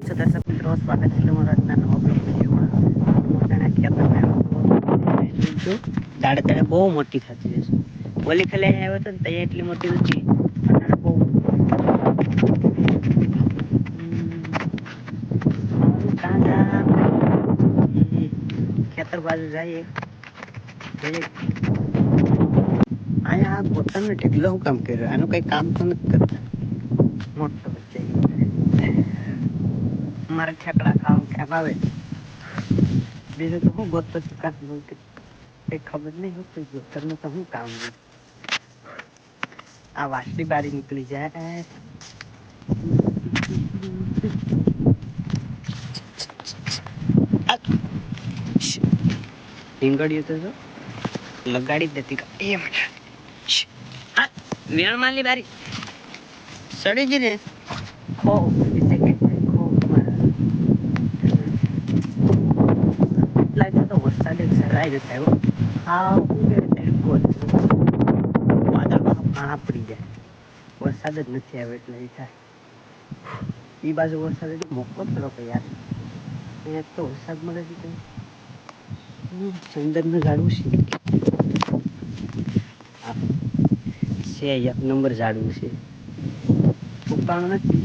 તો દર્શક મિત્રો સ્વાગત છે તમારું આજના નવા બ્લોગ વિડીયોમાં હું અત્યારે ખેતરમાં આવ્યો છું દાડે દાડે બહુ મોટી થતી જશે ઓલી ખાલી અહીંયા આવ્યો હતો ને ત્યાં એટલી મોટી નથી અત્યારે બહુ હમ, કાંદા. એ ખેતર બાજુ જઈએ જઈએ. અહીંયા આ પોતાનો ઢગલો શું કામ કર્યો આનું કઈ કામ તો નથી કરતા મોટો વચ્ચે મારે ઠેકડા ખાવા ક્યાંક આવે બીજું તો હું ગોતતો છું કાંક બોલ કે કઈ ખબર નહીં હોતું ગોતરનું તો શું કામ છે આ વાસળી બારી નીકળી જાય આ. ભીંગડીયું તો જો લગાડી જ દેતી કા- એ મને આ વેણમાલી બારી સડી ગઈ ને ખો વરસાદ એક સરાય નથી આવ્યો હા તડકો જ. વાદળમાં કાણા પડી જાય વરસાદ જ નથી આવ્યો એટલે એ થાય એ બાજુ વરસાદ એટલે મોકો પેલો કે યાર અહીંયા તો વરસાદ મળે છે કંઈ સંદર્ભનું ઝાડવું છે આ છે એક નંબર ઝાડવું છે ઉપાડું નથી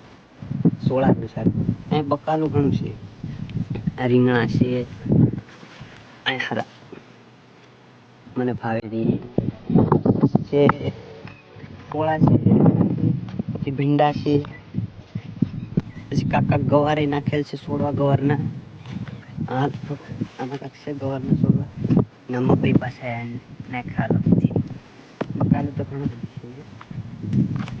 સોળાનું શાક અહીં બકાલું ઘણું છે. રીંગણા છે. અહીં હરા. મને ભાવે છે સોળા છે પછી ભીંડા છે પછી કાકા ગવારે નાખેલ છે સોળવા ગવારના. આમાં કાંક છે ગવારના સોળવા. ને મકઈ પાસે નાખ્યા બકાલું તો ઘણું બધું છે.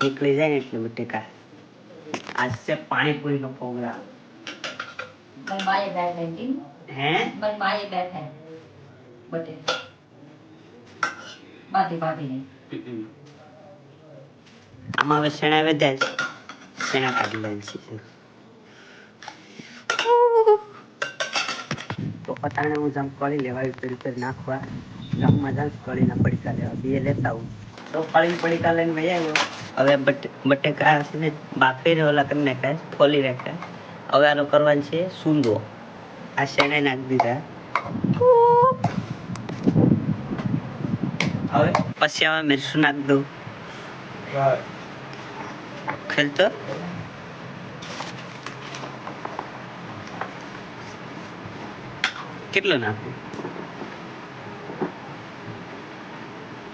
નીકળી જાય ને એટલે બટેકા આજ છે પાણીપુરી નો programme Mình bay về đèn tím હે Mình bay về thèm Bật đi Ba thì ba thì này હમ. આમાં હવે શેણા વધ્યા છે શેણા કાઢી લે છે તો પતાણે હું જમ કળી લેવા આવી પેલી પેલી નાખવા ગામમાં હવે બટેકા હવે આનો કરવાનું છે સૂંદો. આ મિરસું નાખી દઉં. ખેલતો કેટલો નાખું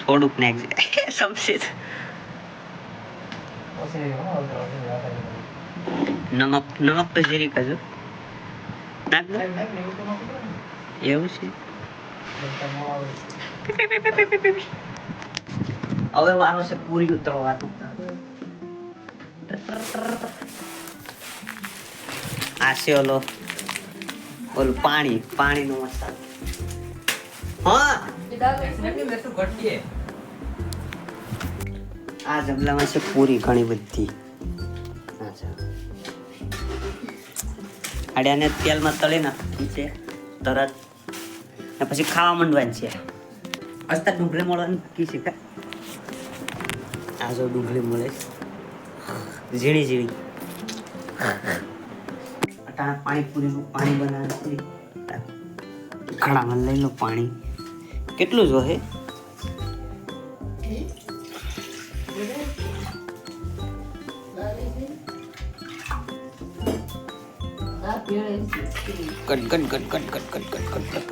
થોડુંક નાખજે સમજે નમક નમક તો જરી કજો એવું છે હવે વારો છે પૂરી ઉતરવાનું આ છે ઓલો ઓલું પાણી પાણીનો મસાલો હા. આ જબલામાં છે પૂરી ઘણી બધી. આડિયાને તેલમાં તળી નાખી છે, તરત. ને પછી ખાવા માંડવાની છે. અસ્તા ડુંગળી મળવાની બાકી છે કા? આ જો ડુંગળી મળે. ઝીણી ઝીણી. અટાણા પાણીપુરીનું પાણી બનાવે છે. ઘડામાં લઈ લો પાણી. કેટલું જો હે cut cut cut cut cut cut cut cut cut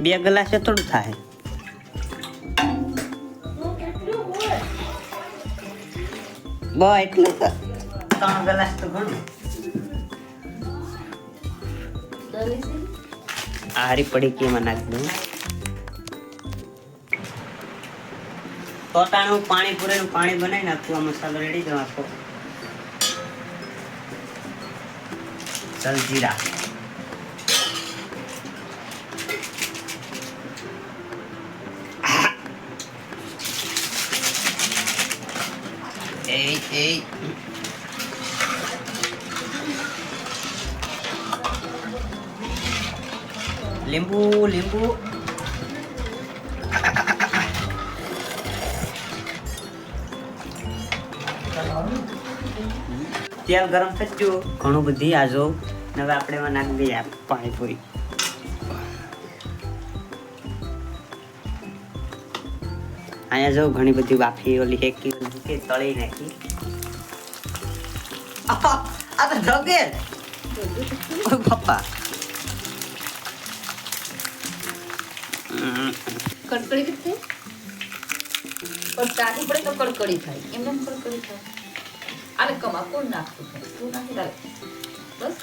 બે ગ્લાસે થોડું થાય બ એટલું તો ત્રણ ગ્લાસ તો ઘણું આ હારી પડી કે એમાં નાખી દઉં તોતાનું પાણી પૂરેનું પાણી બનાવી નાખું, આ મસાલો રેડી જ નાખો જલજીરા એ એ લીંબુ લીંબુ. તેલ ગરમ થઈ ગયું ઘણું બધી આજો. ને હવે આપણે એમાં નાખી દઈએ આ પાણીપુરી અહીંયા જો ઘણી બધી બાફી ઓલી હેકી મૂકી તળી નાખી. આ તો ઢગે પપ્પા. કડકડી પણ ચાટી પડે તો કડકડી થાય. એમને એમ કડકડી થાય. આલે કમા કોણ નાખતું છે તું નાખી દાલ બસ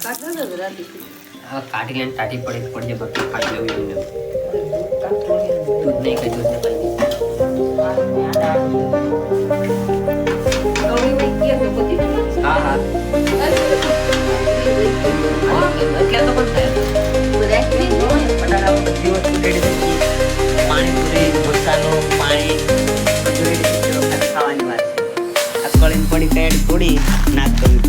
કાઢવા દો રાતી હવે કાઢી લઈને ટાટી પડી પડજે બાકી ખાઈ લેવું એમને કાઢવા દૂધ નહીં કઈ દૂધ ને પાઈ હા હા એટલે તો પણ થાય બટાકા બધી વસ્તુ ನೋಡಿ ನಾಲ್ಕು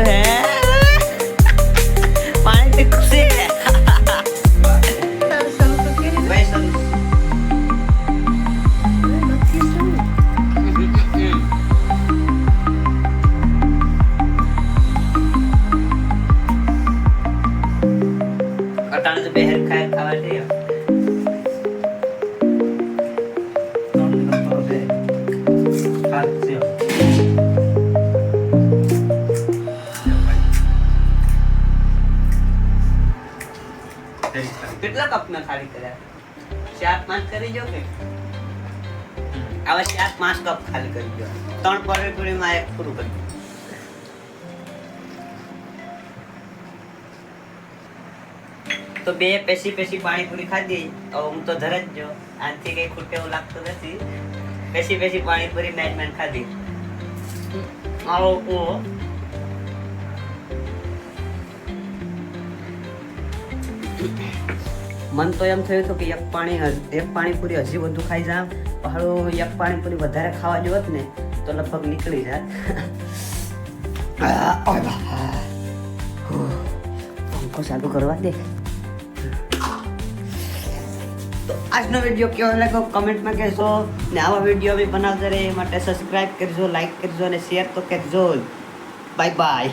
કેટલા કપ ના ખાલી કર્યા? ચાર પાંચ કરી જો કે? આવા ચાર પાંચ કપ ખાલી કરી દો ત્રણ પરેપુરી માં એક પૂરું કરી દો. તો બે પેસી પેસી પાણીપુરી ખાધી. હું તો ધરે જ જો આનાથી કઈ ખૂટે એવું લાગતું નથી. પેસી પેસી પાણીપુરી મેન મેન ખાધી. આવો મન તો એમ થયું હતું કે એક પાણી એક પાણીપુરી હજી વધુ ખાઈ જાય હાલો એક પાણીપુરી વધારે ખાવા જોત ને તો લગભગ નીકળી જાત. હો. પંખો ચાલુ કરવા દે. તો આજનો વીડિયો કેવો લાગ્યો? કમેન્ટમાં કહેશો ને આવા વીડિયો બી બનાવતા રહે એ માટે સબસ્ક્રાઈબ કરજો લાઈક કરજો અને શેર તો કરજો બાય બાય